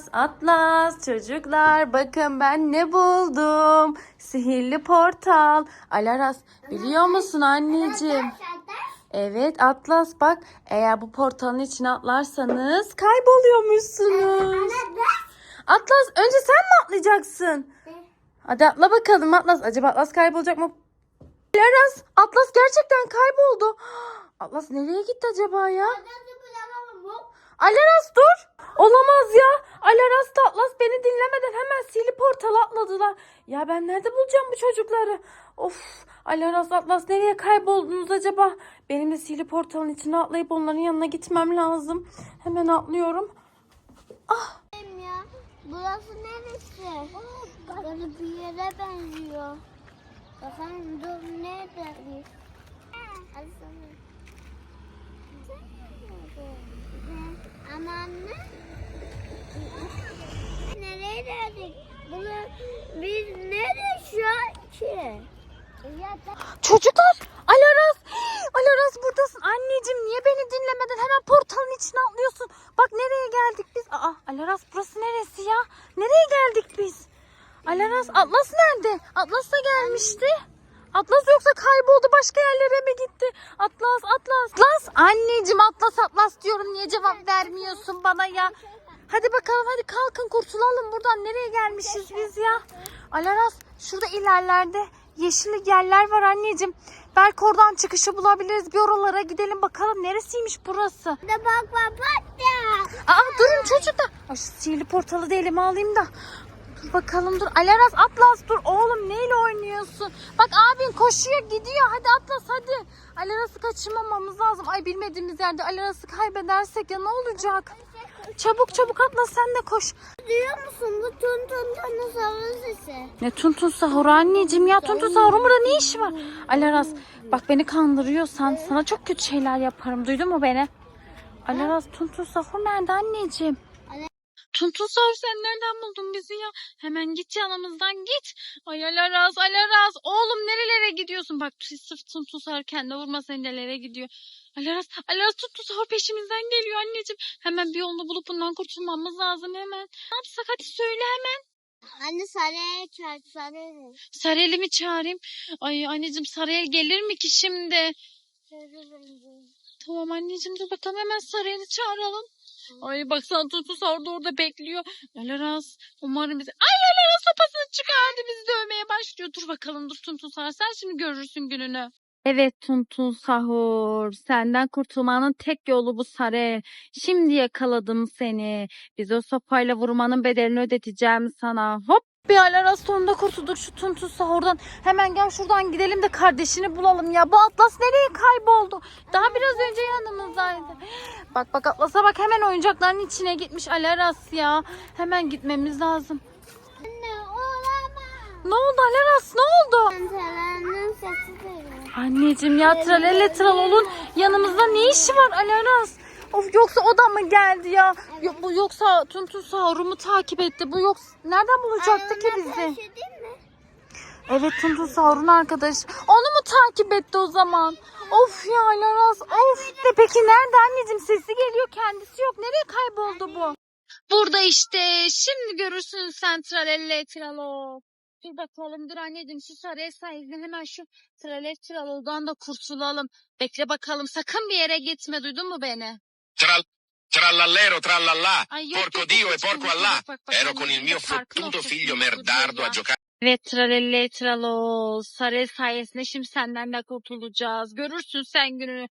Atlas, Atlas çocuklar bakın ben ne buldum. Sihirli portal. Alaras biliyor musun anneciğim? Evet Atlas bak eğer bu portalın içine atlarsanız kayboluyormuşsunuz. Atlas önce sen mi atlayacaksın? Hadi atla bakalım Atlas. Acaba Atlas kaybolacak mı? Alaras Atlas gerçekten kayboldu. Atlas nereye gitti acaba ya? Alaras dur. Olamaz ya. Alaras da Atlas beni dinlemeden hemen sihirli portala atladılar. Ya ben nerede bulacağım bu çocukları? Of. Alaras Atlas nereye kayboldunuz acaba? Benim de sihirli portalın içine atlayıp onların yanına gitmem lazım. Hemen atlıyorum. ya. Burası neresi? Böyle bir yere benziyor. Bakalım dur neredeyiz? Hadi Bunu biz nereye ki? Çocuklar Alaras. Alaras buradasın. Anneciğim niye beni dinlemeden hemen portalın içine atlıyorsun? Bak nereye geldik biz? Aa Alaras burası neresi ya? Nereye geldik biz? Alaras Atlas nerede? Atlas da gelmişti. Atlas yoksa kayboldu başka yerlere mi gitti? Atlas Atlas. Atlas anneciğim Atlas Atlas diyorum niye cevap vermiyorsun bana ya? Hadi bakalım hadi kalkın kurtulalım buradan. Nereye gelmişiz biz ya? Alaras şurada ilerlerde yeşil yerler var anneciğim. Belki oradan çıkışı bulabiliriz. Bir oralara gidelim bakalım neresiymiş burası. da bak bak bak da. Aa durun çocuklar. Ay şu sihirli portalı da elime alayım da. Dur bakalım dur. Alaras Atlas dur. Oğlum neyle oynuyorsun? Bak abin koşuyor gidiyor. Hadi Atlas hadi. Alaras'ı kaçırmamamız lazım. Ay bilmediğimiz yerde Alaras'ı kaybedersek ya ne olacak? Çabuk çabuk Atlas sen de koş. Duyuyor musun bu tun tun tun savun sesi? Ne tuntun sahuru anneciğim ya tuntun sahurun burada ne işi var? Alaras bak beni kandırıyorsan sana çok kötü şeyler yaparım duydun mu beni? Alaras tuntun sahur nerede anneciğim? Tuntun sahur sen nereden buldun bizi ya? Hemen git yanımızdan git. Ay Alaras Alaras oğlum nerelere gidiyorsun? Bak sırf tuntun sahur kendine vurma seni nelere gidiyor. Alaras Alaras tuntun sahur peşimizden geliyor anneciğim. Hemen bir yolunu bulup bundan kurtulmamız lazım hemen. Ne yapsak hadi söyle hemen. Anne saraya çağır saraya. Sarıyel'i mi çağırayım? Ay anneciğim Sarıyel gelir mi ki şimdi? Tamam anneciğim dur bakalım hemen Sarıyel'i çağıralım. Ay baksana Tutus orada orada bekliyor. Lalaras umarım bizi... Ay Lalaras sopasını çıkardı bizi dövmeye başlıyor. Dur bakalım dur Tuntun Sahur sen şimdi görürsün gününü. Evet Tuntun Sahur senden kurtulmanın tek yolu bu Sarı. Şimdi yakaladım seni. Biz o sopayla vurmanın bedelini ödeteceğim sana. Hop bir Alaras sonunda kurtulduk şu Tuntun Sahur'dan. Hemen gel şuradan gidelim de kardeşini bulalım ya. Bu Atlas nereye kayboldu? Daha biraz önce yanımızdaydı. Bak bak Atlas'a bak hemen oyuncakların içine gitmiş Alaras ya. Hemen gitmemiz lazım. Anne olamaz. Ne oldu Alaras ne oldu? Sesi. Anneciğim ya Tralele Tralol'un yanımızda ne işi var Alaras? Of yoksa o da mı geldi ya? Yok, bu yoksa Tuntun Sahur'u mu takip etti? Bu yoksa nereden bulacaktı ki bizi? Evet Tuntun Sahur'un arkadaşı. Onu mu takip etti o zaman? Of ya Laras of. De peki nerede anneciğim sesi geliyor kendisi yok. Nereye kayboldu bu? Burada işte. Şimdi görürsün sen Tralelle Tralo. Dur bakalım dur anneciğim şu sarıya sayesinde hemen şu Tralelle Tralo'dan da kurtulalım. Bekle bakalım sakın bir yere gitme duydun mu beni? Tral, trallallero, trallallà, yok, porco Dio e porco Allah. Ero con il mio fottuto figlio merdardo a giocare. Evet tralelle tralo. Sarı sayesinde şimdi senden de kurtulacağız. Görürsün sen gününü.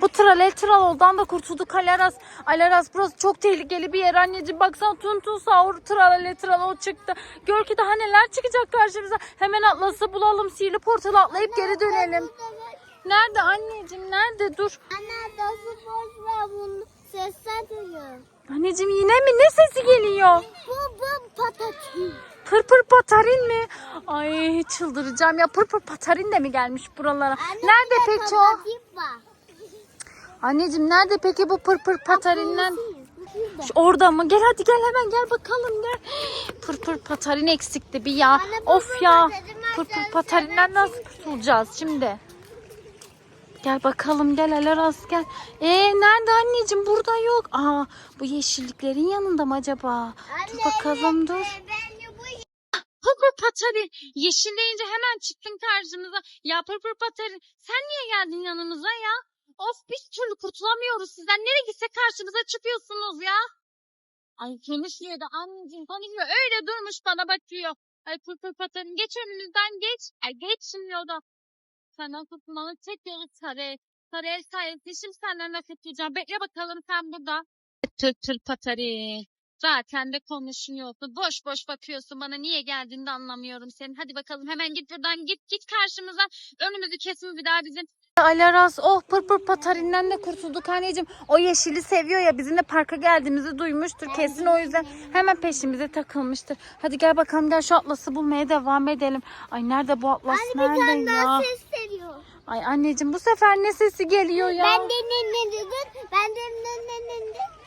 Bu tralel traloldan da kurtulduk Alaras. Alaras burası çok tehlikeli bir yer anneciğim. Baksana Tuntun Sahur tralel tralol çıktı. Gör ki daha neler çıkacak karşımıza. Hemen Atlas'ı bulalım. Sihirli portalı atlayıp geri dönelim. Nerede anneciğim nerede dur. Anne nasıl boş ver bunu. Sesler duyuyor. Anneciğim yine mi? Ne sesi geliyor? Bu bu patates. Pırpır patarin mi? Ay çıldıracağım ya. Pırpır patarin de mi gelmiş buralara? Anne, Nerede peki o? Anneciğim nerede peki bu pırpır patarinden? Şurada. Şu Orada mı? Gel hadi gel hemen gel bakalım gel. Pırpır patarin eksikti bir ya. Anne, of ya. Pırpır aşağı patarinden nasıl kurtulacağız şimdi? Gel bakalım gel Alaras gel. Ee nerede anneciğim burada yok. Aa bu yeşilliklerin yanında mı acaba? Dur bakalım dur. Bence bu Pırpır patari yeşilleyince hemen çıktın karşımıza. Ya pırpır patari sen niye geldin yanımıza ya? Of bir türlü kurtulamıyoruz sizden. Nereye gitsek karşımıza çıkıyorsunuz ya. Ay konuşmuyor da anneciğim konuşmuyor. Öyle durmuş bana bakıyor. Ay pırpır patari geç önümüzden geç. Ay geç şimdi o da. Senden kurtulmanın tek yolu sarı. Sarı el sayesinde şimdi senden ne kurtulacağım. Bekle bakalım sen burada. Tır tır patari. Zaten de konuşmuyorsun. Boş boş bakıyorsun bana. Niye geldiğini de anlamıyorum senin. Hadi bakalım hemen git buradan git git karşımıza. Önümüzü kesin bir daha bizim. Alaras oh pır pır patarinden de kurtulduk anneciğim. O yeşili seviyor ya bizimle parka geldiğimizi duymuştur. Kesin o yüzden hemen peşimize takılmıştır. Hadi gel bakalım gel şu atlası bulmaya devam edelim. Ay nerede bu atlas nerede tane ya? ses veriyor. Ay anneciğim bu sefer ne sesi geliyor ya? Ben de ne ne dedim? Ben de ne ne ne ne?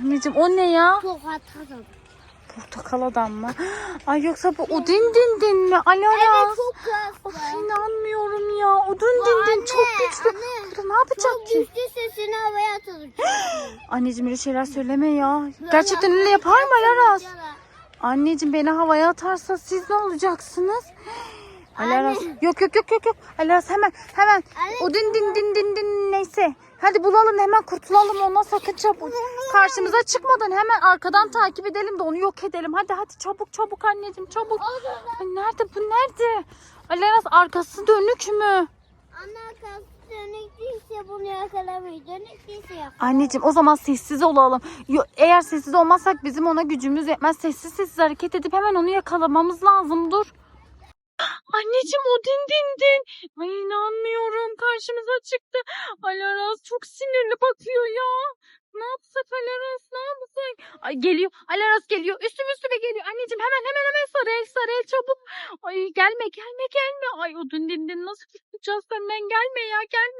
Anneciğim o ne ya? Çok atarım. Portakal adam mı? Ay yoksa bu Odin din din mi? Alaras. Evet çok Of kaslı. inanmıyorum ya. Odin din din çok anne, güçlü. anne. Burada ne yapacak Çok ki? güçlü sesini havaya atılır. Anneciğim öyle şeyler söyleme ya. Gerçekten öyle yapar mı Alaras? Anneciğim beni havaya atarsa siz ne olacaksınız? Alaras. Yok yok yok yok yok. Alaras hemen hemen. Anne. Odin din din din din neyse. Hadi bulalım hemen kurtulalım ondan sakın çabuk. Karşımıza çıkmadan hemen arkadan takip edelim de onu yok edelim. Hadi hadi çabuk çabuk anneciğim çabuk. Ay nerede bu nerede? Alaras arkası dönük mü? Ana kası dönük değilse bunu yakalamayız. Dönük değilse. Anneciğim o zaman sessiz olalım. Yo- Eğer sessiz olmazsak bizim ona gücümüz yetmez. Sessiz sessiz hareket edip hemen onu yakalamamız lazım. Dur. Anneciğim o din din din. Ay inanmıyorum karşımıza çıktı. Alaraz çok sinirli bakıyor ya. Ne yapsak Alaraz ne yapsak? Ay geliyor. Alaraz geliyor. Üstüm üstüme geliyor. Anneciğim hemen hemen hemen sarı el sarı el çabuk. Ay gelme gelme gelme. Ay o din din din nasıl kurtulacağız senden gelme ya gelme.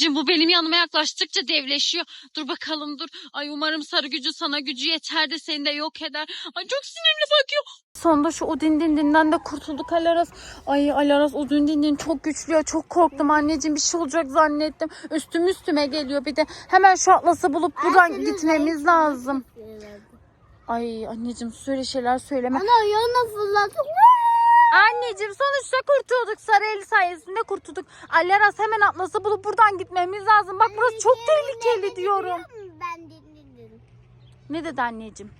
Anneciğim bu benim yanıma yaklaştıkça devleşiyor. Dur bakalım dur. Ay umarım sarı gücü sana gücü yeter de seni de yok eder. Ay çok sinirli bakıyor. Sonunda şu Odin Dindin'den de kurtulduk Alaras. Ay Alaras Odin Dindin çok güçlü ya. Çok korktum anneciğim bir şey olacak zannettim. Üstüm üstüme geliyor bir de. Hemen şu atlası bulup buradan senin gitmemiz lazım. Ay anneciğim söyle şeyler söyleme. Ana yana fırlatıp Anneciğim sonuçta kurtulduk. Sarı el sayesinde kurtulduk. Alaras hemen atlası bulup buradan gitmemiz lazım. Bak burası çok tehlikeli diyorum. Ben dinledim. Ne dedi anneciğim?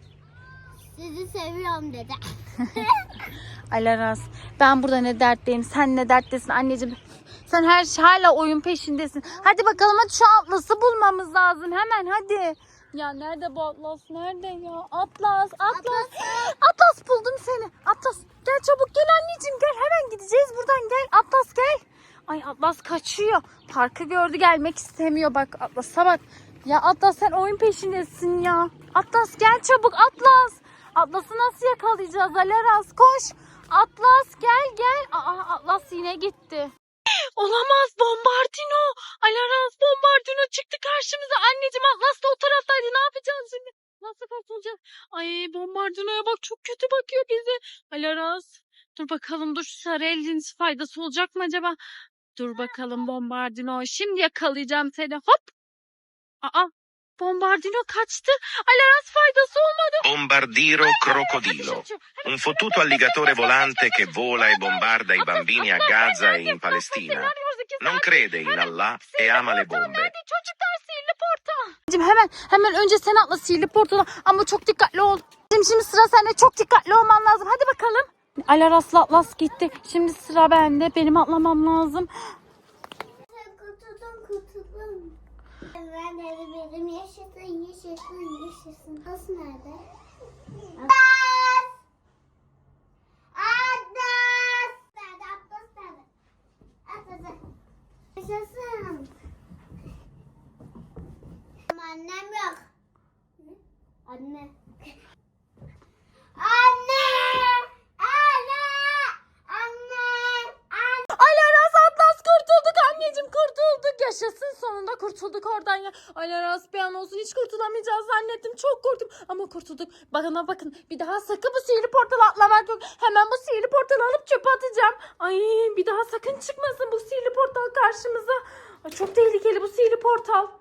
Sizi seviyorum dedi. Alaras ben burada ne dertteyim sen ne derttesin anneciğim. Sen her şey hala oyun peşindesin. Hadi bakalım hadi şu atlası bulmamız lazım hemen hadi. Ya nerede bu atlas nerede ya? Atlas atlas. Atlas buldum seni. Atlas gel çabuk gel anneciğim gel hemen gideceğiz buradan gel. Atlas gel. Ay Atlas kaçıyor. Parkı gördü gelmek istemiyor bak Atlas'a bak. Ya Atlas sen oyun peşindesin ya. Atlas gel çabuk Atlas. Atlas'ı nasıl yakalayacağız Alaras koş. Atlas gel gel. Aa Atlas yine gitti. Olamaz bombardino. Alaras bombardino çıktı karşımıza. Anneciğim Atlas da o taraftaydı. Ne yapacağız şimdi? Nasıl kurtulacağız? Ay bombardinoya bak çok kötü bakıyor Alaras dur bakalım dur şu sarı elin faydası olacak mı acaba? Dur bakalım bombardino. Şimdi yakalayacağım seni. Hop. Aa bombardino kaçtı. Alaras faydası olmadı. Bombardiro crocodilo. Un fottuto alligatore volante che vola e bombarda i bambini a Gaza e in Palestina. Non crede in Allah e ama le bombe. Çocuklar sihirli portal. Hemen hemen önce sen atla sihirli portala ama çok dikkatli ol. Şimdi, şimdi sıra sende çok dikkatli olman lazım. Hadi bakalım. Alarasla atlas gitti. Şimdi sıra bende. Benim atlamam lazım. Kurtuldum kurtuldum. Ben de benim yaşasın yaşasın yaşasın. Nasıl nerede? Atlas! Atlas! Nerede Atlas nerede? Atlas. Yaşasın. Ama annem yok. Anne. Anne! Anne! Anne! Anne! Alaras atlas kurtulduk oradan. Ya. Alara bir an olsun hiç kurtulamayacağız zannettim. Çok korktum ama kurtulduk. Bana bakın bir daha sakın bu sihirli portala atlamak yok. Hemen bu sihirli portalı alıp çöpe atacağım. Ay bir daha sakın çıkmasın bu sihirli portal karşımıza. Ay, çok tehlikeli bu sihirli portal.